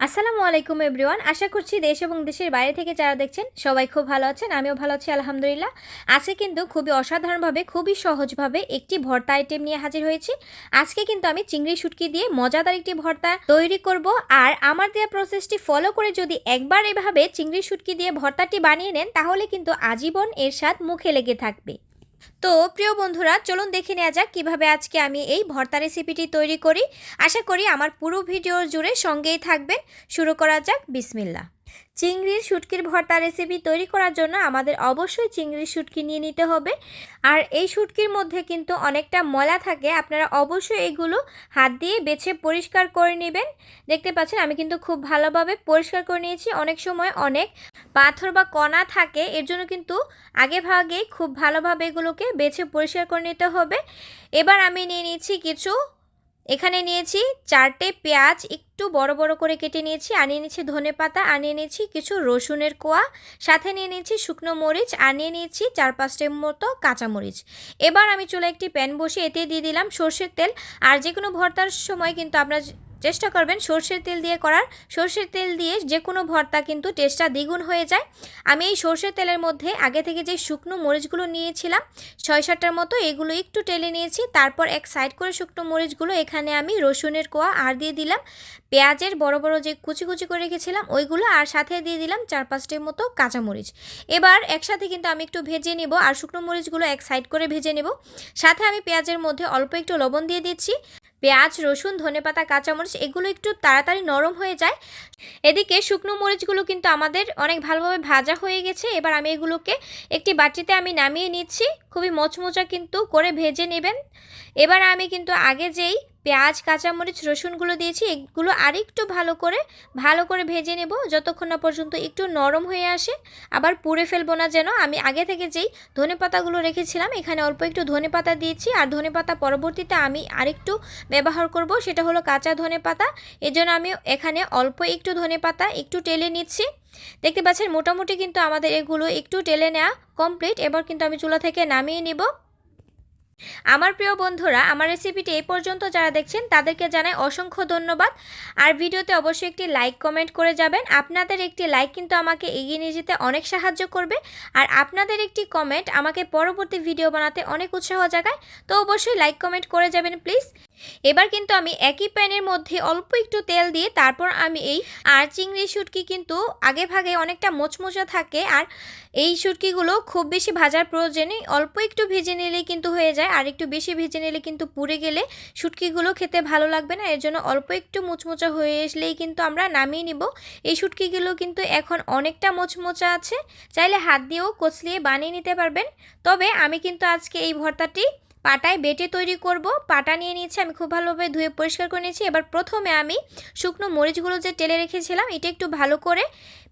আসসালামু আলাইকুম এভরিওয়ান। আশা করছি দেশ এবং দেশের বাইরে থেকে যারা দেখছেন, সবাই খুব ভালো আছেন, আমিও ভালো আছি, আলহামদুলিল্লাহ। আজকে কিন্তু খুবই অসাধারণভাবে, খুবই সহজভাবে একটি ভর্তা আইটেম নিয়ে হাজির হয়েছি। আজকে কিন্তু আমি চিংড়ি শুটকি দিয়ে মজাদার একটি ভর্তা তৈরি করব। আর আমার দেওয়া প্রসেসটি ফলো করে যদি একবার এভাবে চিংড়ি শুটকি দিয়ে ভর্তাটি বানিয়ে নেন, তাহলে কিন্তু আজীবন এর স্বাদ মুখে লেগে থাকবে। তো প্রিয় বন্ধুরা, চলুন দেখে নেওয়া যাক কীভাবে আজকে আমি এই ভর্তা রেসিপিটি তৈরি করি। আশা করি আমার পুরো ভিডিও জুড়ে সঙ্গেই থাকবেন। শুরু করা যাক বিসমিল্লা চিংড়ির শুটকির ভর্তা রেসিপি তৈরি করার জন্য আমাদের অবশ্যই চিংড়ির শুটকি নিয়ে নিতে হবে। আর এই শুটকির মধ্যে কিন্তু অনেকটা ময়লা থাকে, আপনারা অবশ্যই এগুলো হাত দিয়ে বেছে পরিষ্কার করে নেবেন। দেখতে পাচ্ছেন, আমি কিন্তু খুব ভালোভাবে পরিষ্কার করে নিয়েছি। অনেক সময় অনেক পাথর বা কণা থাকে, এর জন্য কিন্তু আগে ভাগেই খুব ভালোভাবে এগুলোকে বেছে পরিষ্কার করে নিতে হবে। এবার আমি নিয়ে নিয়েছি কিছু এখানে নিয়েছি চারটে পেঁয়াজ, একটু বড় বড় করে কেটে নিয়েছি, আনিয়ে নিয়েছি ধনে পাতা, আনিয়ে নিয়েছি কিছু রসুনের কোয়া, সাথে নিয়ে নিয়েছি শুকনো মরিচ, আনিয়ে নিয়েছি চার পাঁচটের মতো কাঁচা মরিচ। এবার আমি চুলা একটি প্যান বসে এতে দিয়ে দিলাম সর্ষের তেল, আর যে কোনো ভর্তার সময় কিন্তু আমরা চেষ্টা করবেন সর্ষের তেল দিয়ে করার। সর্ষের তেল দিয়ে যে কোনো ভর্তা কিন্তু টেস্টটা দ্বিগুণ হয়ে যায়। আমি এই সর্ষের তেলের মধ্যে আগে থেকে যে শুকনো মরিচগুলো নিয়েছিলাম ছয় সাতটার মতো এগুলো একটু টেলে নিয়েছি। তারপর এক সাইড করে শুকনো মরিচগুলো এখানে আমি রসুনের কোয়া আর দিয়ে দিলাম। পেঁয়াজের বড় বড় যে কুচি কুচি করে রেখেছিলাম, ওইগুলো আর সাথে দিয়ে দিলাম চার পাঁচটির মতো কাঁচামরিচ এবার একসাথে কিন্তু আমি একটু ভেজে নেব আর শুকনো মরিচগুলো এক সাইড করে ভেজে নেব। সাথে আমি পেঁয়াজের মধ্যে অল্প একটু লবণ দিয়ে দিচ্ছি। পেঁয়াজ, রসুন, ধনেপাতা, কাঁচামরিচ এগুলো একটু তাড়াতাড়ি নরম হয়ে যায়। এদিকে শুকনো মরিচগুলো কিন্তু আমাদের অনেক ভালোভাবে ভাজা হয়ে গেছে। এবার আমি এগুলোকে একটি বাটিতে আমি নামিয়ে নিচ্ছি। খুবই মচমচা কিন্তু করে ভেজে নেবেন। এবার আমি কিন্তু আগে যেই পেঁয়াজ, কাঁচামরিচ, রসুনগুলো দিয়েছি, এগুলো আরেকটু ভালো করে ভালো করে ভেজে নেব, যতক্ষণ না পর্যন্ত একটু নরম হয়ে আসে। আবার পুড়ে ফেলব না যেন, আমি আগে থেকে যেই ধনে পাতাগুলো রেখেছিলাম, এখানে অল্প একটু ধনে পাতা দিয়েছি, আর ধনে পাতা পরবর্তীতে আমি আরেকটু ব্যবহার করব, সেটা হলো কাঁচা ধনে পাতা। এজন্য আমি এখানে অল্প একটু ধনে পাতা, একটু টেলে নিচ্ছি। দেখতে পাচ্ছেন, মোটামুটি কিন্তু আমাদের এগুলো একটু টেলে নেওয়া কমপ্লিট এবার কিন্তু আমি চুলা থেকে নামিয়ে নিব। আমার প্রিয় বন্ধুরা, আমার রেসিপিটি এই পর্যন্ত যারা দেখছেন, তাদেরকে জানাই অসংখ্য ধন্যবাদ। আর ভিডিওতে অবশ্যই একটি লাইক কমেন্ট করে যাবেন। আপনাদের একটি লাইক কিন্তু আমাকে এগিয়ে নিয়ে যেতে অনেক সাহায্য করবে। আর আপনাদের একটি কমেন্ট আমাকে পরবর্তী ভিডিও বানাতে অনেক উৎসাহ জাগায়। তো অবশ্যই লাইক কমেন্ট করে যাবেন প্লিজ এবার কিন্তু আমি একই প্যানের মধ্যে অল্প একটু তেল দিয়ে তারপর আমি এই আর চিংড়ি শুটকি কিন্তু আগে ভাগে অনেকটা মোচমোচা থাকে আর এই শুটকিগুলো খুব বেশি ভাজার প্রয়োজনে অল্প একটু ভেজে নিলেই কিন্তু হয়ে যায় আর একটু বেশি ভেজে নিলে কিন্তু পুড়ে গেলে শুটকিগুলো খেতে ভালো লাগবে না। এর জন্য অল্প একটু মোচমোচা হয়ে আসলেই কিন্তু আমরা নামিয়ে নিব। এই শুটকিগুলো কিন্তু এখন অনেকটা মোচমোচা আছে। চাইলে হাত দিয়েও কচলিয়ে বানিয়ে নিতে পারবেন। তবে আমি কিন্তু আজকে এই ভর্তাটি পাটায় বেটে তৈরি করব। পাটা নিয়ে নিয়েছি, আমি খুব ভালোভাবে ধুয়ে পরিষ্কার করে নিয়েছি। এবার প্রথমে আমি শুকনো মরিচগুলো যে টেলে রেখেছিলাম, এটা একটু ভালো করে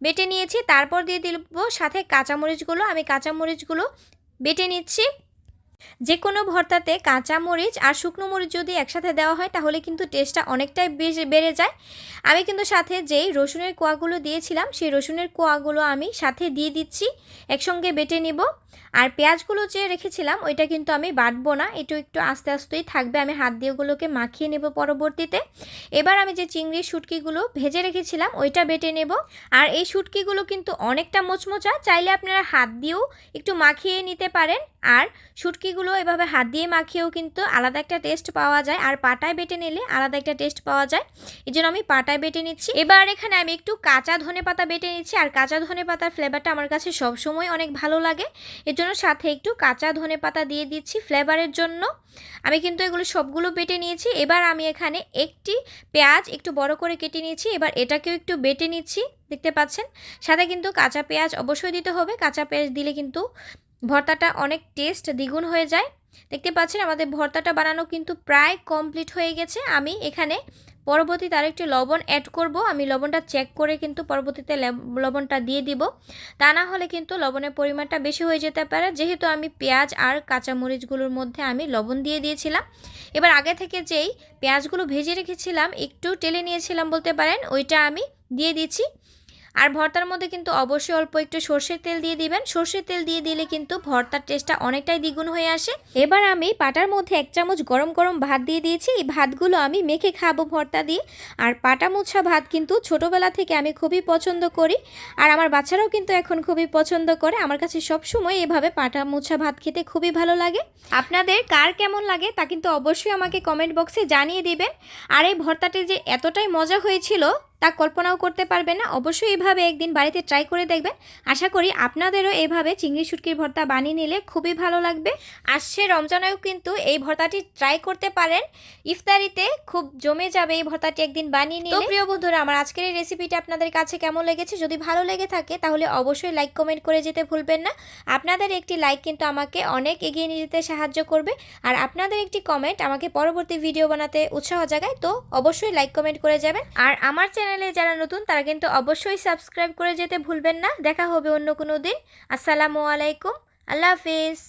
বেটে নিয়েছি। তারপর দিয়ে দিব সাথে কাঁচামরিচগুলো। আমি কাঁচামরিচগুলো বেটে নিচ্ছি। যে কোনো ভর্তাতে কাঁচা মরিচ আর শুকনো মরিচ যদি একসাথে দেওয়া হয়, তাহলে কিন্তু টেস্টটা অনেকটাই বেশ বেড়ে যায়। আমি কিন্তু সাথে যেই রসুনের কোয়াগুলো দিয়েছিলাম, সেই রসুনের কোয়াগুলো আমি সাথে দিয়ে দিচ্ছি, একসঙ্গে বেটে নিব। আর পেঁয়াজগুলো যে রেখেছিলাম, ওইটা কিন্তু আমি বাটবো না একটু একটু আস্তে আস্তেই থাকবে। আমি হাত দিয়ে ওগুলোকে মাখিয়ে নেব পরবর্তীতে। এবার আমি যে চিংড়ির শুটকিগুলো ভেজে রেখেছিলাম, ওইটা বেটে নেব। আর এই শুটকিগুলো কিন্তু অনেকটা মোচমোচা, চাইলে আপনারা হাত দিয়েও একটু মাখিয়ে নিতে পারেন। আর শুটকিগুলো এভাবে হাত দিয়ে মাখিয়েও কিন্তু আলাদা একটা টেস্ট পাওয়া যায়। আর পাটায় বেটে নিলে আলাদা একটা টেস্ট পাওয়া যায়। এই জন্য আমি পাটায় বেটে নিচ্ছি। এবার এখানে আমি একটু কাঁচা ধনে পাতা বেটে নিচ্ছি। আর কাঁচা ধনে পাতার ফ্লেভারটা আমার কাছে সবসময় অনেক ভালো লাগে। এর জন্য সাথে একটু কাঁচা ধনে পাতা দিয়ে দিচ্ছি ফ্লেভারের জন্য। আমি কিন্তু এগুলো সবগুলো বেটে নিয়েছি। এবার আমি এখানে একটি পেঁয়াজ একটু বড় করে কেটে নিয়েছি। এবার এটাকেও একটু বেটে নিচ্ছি। দেখতে পাচ্ছেন? সাথে কিন্তু কাঁচা পেঁয়াজ অবশ্যই দিতে হবে। কাঁচা পেঁয়াজ দিলে কিন্তু ভর্তাটা অনেক টেস্ট দ্বিগুণ হয়ে যায়। দেখতে পাচ্ছেন আমাদের ভর্তাটা বানানো কিন্তু প্রায় কমপ্লিট হয়ে গেছে। আমি এখানে পরবর্তীতে আরেকটি লবণ অ্যাড করব। আমি লবণটা চেক করে কিন্তু পরবর্তীতে লবণটা দিয়ে দিব। তা না হলে কিন্তু লবণের পরিমাণটা বেশি হয়ে যেতে পারে। যেহেতু আমি পেঁয়াজ আর কাঁচামরিচগুলোর মধ্যে আমি লবণ দিয়ে দিয়েছিলাম। এবার আগে থেকে যেই পেঁয়াজগুলো ভেজে রেখেছিলাম, একটু টেলে নিয়েছিলাম বলতে পারেন, ওইটা আমি দিয়ে দিচ্ছি। আর ভর্তার মধ্যে কিন্তু অবশ্যই অল্প একটু সর্ষের তেল দিয়ে দিবেন। সর্ষের তেল দিয়ে দিলে কিন্তু ভর্তার টেস্টটা অনেকটাই দ্বিগুণ হয়ে আসে। এবার আমি পাটার মধ্যে এক চামচ গরম গরম ভাত দিয়ে দিয়েছি। এই ভাতগুলো আমি মেখে খাব ভর্তা দিয়ে। আর পাটা মুছা ভাত কিন্তু ছোটোবেলা থেকে আমি খুবই পছন্দ করি। আর আমার বাচ্চারাও কিন্তু এখন খুবই পছন্দ করে। আমার কাছে সবসময় এভাবে পাটা মুছা ভাত খেতে খুবই ভালো লাগে। আপনাদের কার কেমন লাগে তা কিন্তু অবশ্যই আমাকে কমেন্ট বক্সে জানিয়ে দিবেন। আর এই ভর্তাটি যে এতটাই মজা হয়েছিল তা কল্পনাও করতে পারবেন না। অবশ্যই এভাবে একদিন বাড়িতে ট্রাই করে দেখবেন। আশা করি আপনাদেরও এভাবে চিংড়ি শুটকির ভর্তা বানিয়ে নিলে খুবই ভালো লাগবে। আসছে রমজানেও কিন্তু এই ভর্তাটি ট্রাই করতে পারেন। ইফতারিতে খুব জমে যাবে এই ভর্তাটি একদিন বানিয়ে নিলে। প্রিয় বন্ধুরা আমার আজকের এই রেসিপিটা আপনাদের কাছে কেমন লেগেছে? যদি ভালো লেগে থাকে তাহলে অবশ্যই লাইক কমেন্ট করে যেতে ভুলবেন না। আপনাদের একটি লাইক কিন্তু আমাকে অনেক এগিয়ে নিয়ে যেতে সাহায্য করবে। আর আপনাদের একটি কমেন্ট আমাকে পরবর্তী ভিডিও বানাতে উৎসাহ জাগায় তো অবশ্যই লাইক কমেন্ট করে যাবেন। আর আমার চ্যানেলে যারা নতুন, তারা কিন্তু অবশ্যই সাবস্ক্রাইব করে যেতে ভুলবেন না। দেখা হবে অন্য কোনো দিন। আসসালামু আলাইকুম। আল্লাহ হাফিজ।